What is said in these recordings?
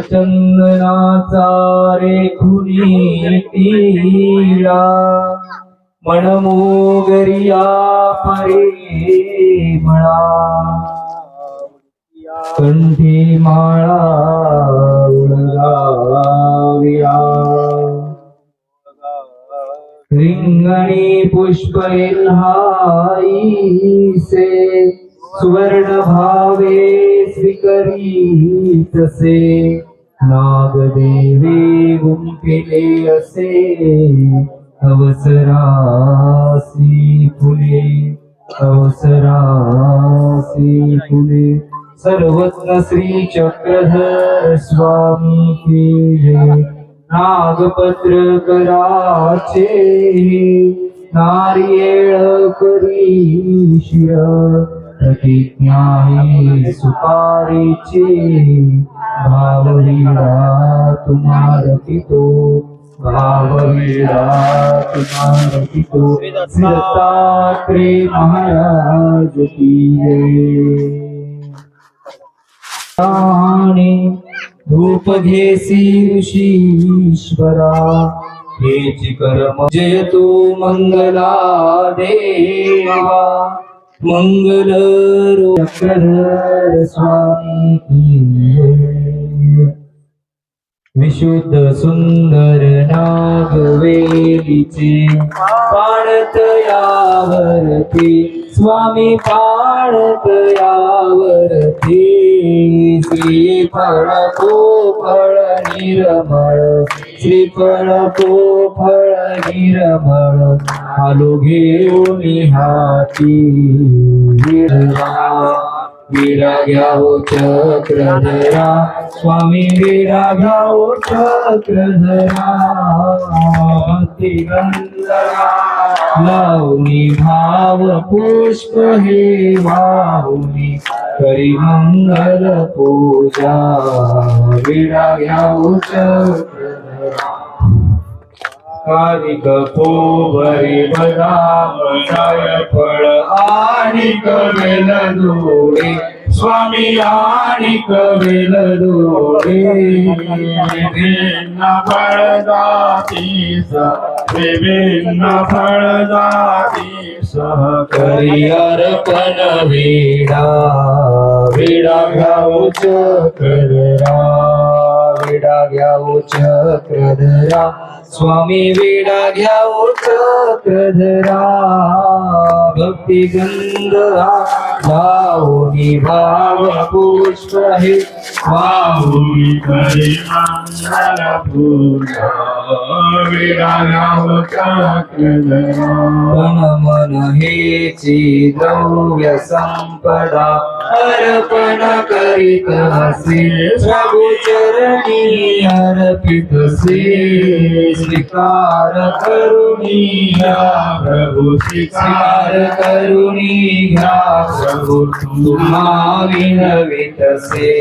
चंदनाचा रे खुनी तीरा मनमोगरिया परे म्हणा कंठी माळा उडगाविया. रिंगणी पुष्प से सुवर्ण भावे स्वीकरी तसे नागदेवी गुंफिले असे, अवसरासी फुले अवसरासी फुले। सर्वत्र श्री चक्रधर स्वामी की नागपत्र कराचे नारियेळ करी शिर प्रतिज्ञाही सुपारीची भाववीरा तुम्हार पितो भाववीरा तुम्हार पितो श्री दत्तात्रेय महाराज की जय आणि धूप घेसी ऋषीश्वरा हेची कर्म जयतो मंगला देवा मंगल स्वामी विशुद्ध सुंदर नागवेलीचे पाडत यावरती. स्वामी पाडत यावरती. श्रीफळ तो फळ निरमळ. श्रीफळ तो फळ निरमळ. आलो घेऊन हाती विरवा वीरा घ्यावो चक्रधरा। स्वामी वीरा घ्यावो चक्रधरा। लावणी भाव पुष्प हे वाहुनी करी मंगल पूजा। वीरा घ्यावो चक्रधरा। कारिक कोवरी बदाम जायफळ आणि कवेल दोडे स्वामी आणि कवेल डोळे फळ जातीस विभिन्न फळ जाती करी अर्पण विडा. विडा घाऊच करा वेडा घ्यावो चक्रधरा. स्वामी वेडा घ्यावो चक्रधरा. भक्ती गंध हे वाहुनी करे मंगल पूजा वेडा घ्यावो चक्रधरा मन मन हेची द्रव्य संपदा, अर्पण करीत असे प्रभु चरणी अर्पित से स्वीकार करुणी घ्या प्रभु स्वीकार करुणी घ्या प्रभु, तुम्हा विनवित से।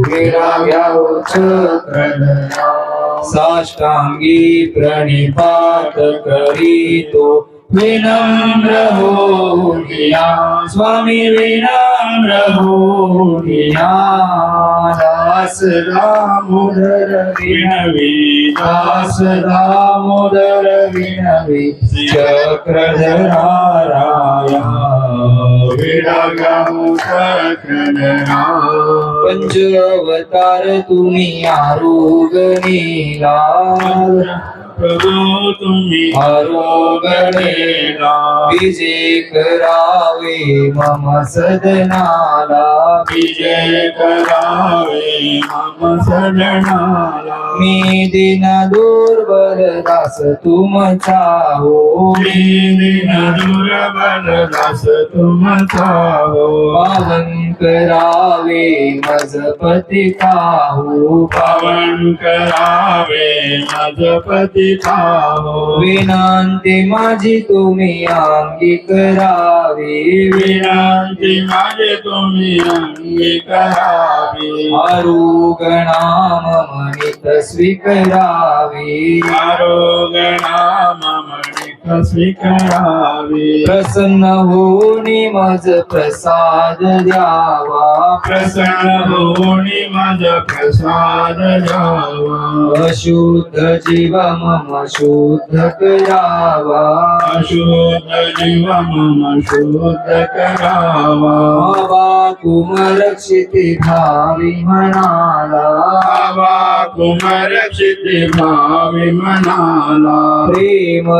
विरा घ्यावो चक्रधरा साष्टांगी प्रणिपात करीतो। विनम्र हो गया स्वामी विनम्र गया दास दामोदर विनवी दास दामोदर विनवी चक्रधरा राया पंच अवतार तुम्ही आरोग लाल प्रभू तुम्ही आरोगणेला विजय करावे मम सदनाला विजय करावे मम सदनाला मी दिन दुर्बल दास तुमचा हो दिन दुर्बल दास तुमचा हो पावन करावे मज पती काहू पावन। करावे माझ पती पाहो विनंती माझी तुम्ही अंगी करावी। विनंती माझे तुम्ही अंगी करावी। आरुगणाम मनित स्वीकरावी। आरोग नाम मणिक स्वीकारावी प्रसन्न होनी मज प्रसाद द्यावा। प्रसन्न होणी माझ प्रसाद द्यावा। अशुद्ध जीव मम शुद्ध करावा। अशुद्ध जीव मम शुद्ध करावा। तुम रक्षिते भावी म्हणाला बाबा कुमार क्षिती भावी म्हणाला प्रेम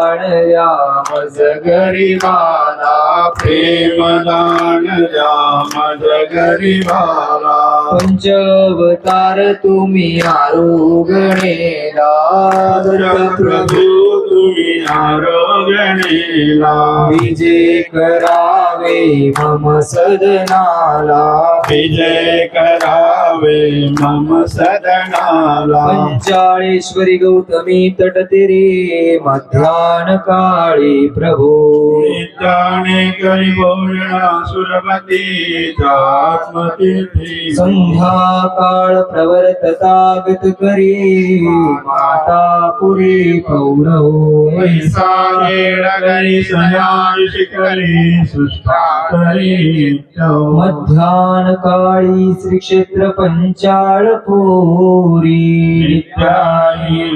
लाडया मज गरिबाला प्रेम लाडया मज गरिबाला. पंचवतार तुम्ही आरोगणेला प्रभू तुम्ही आरोग्यनेला विजय करावे मम सदनाला। विजय करावे मम सदनाला पंचाळेश्वरी गौतमी तटतिरे मध्यान काळी प्रभू। नित्याने करी भोजना सुरपती आत्मतीर्थी। प्रवर्ततागतकरी माता पुरी पौरव मध्यान काली श्री क्षेत्र पंचाल पूरी.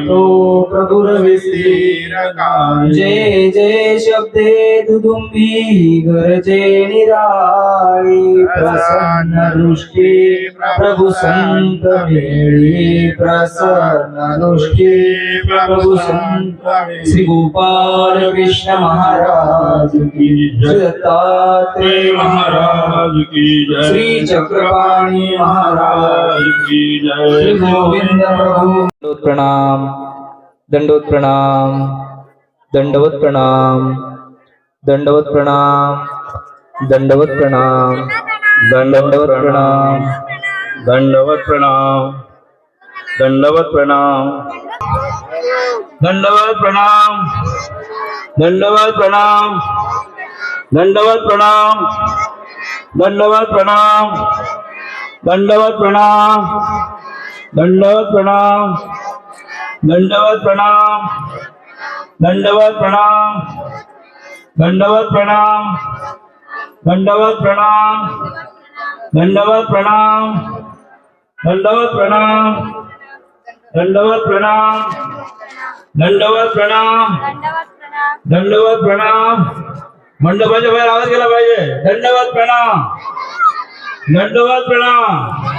तो प्रभुरविस्तीरका जय जय शब्दे दुदुम्बी गरजे निराळी. प्रसन्न दृष्टि प्रभु संत मेळी प्रसन्न दृष्टी प्रभु संत श्री गोपाल कृष्ण महाराज की जय। दत्तात्रेय महाराज की जय। श्री चक्रपाणी महाराज की श्री जय गोविंद प्रभु। दंडवत प्रणाम दंडवत प्रणाम दंडवत प्रणाम दंडवत प्रणाम दंडवत प्रणाम दंडवत प्रणाम दंडवत प्रणाम दंडवत प्रणाम दंडवत प्रणाम दंडवत प्रणाम दंडवत प्रणाम दंडवत प्रणाम दंडवत प्रणाम दंडवत प्रणाम दंडवत प्रणाम दंडवत प्रणाम दंडवत प्रणाम दंडवत प्रणाम दंडवत प्रणाम दंडवत प्रणाम दंडवत प्रणाम दंडवत प्रणाम दंडवत प्रणाम दंडवत प्रणाम मंडपाच्या बाहेर आवाज़ गेला पाहिजे दंडवत प्रणाम दंडवत प्रणाम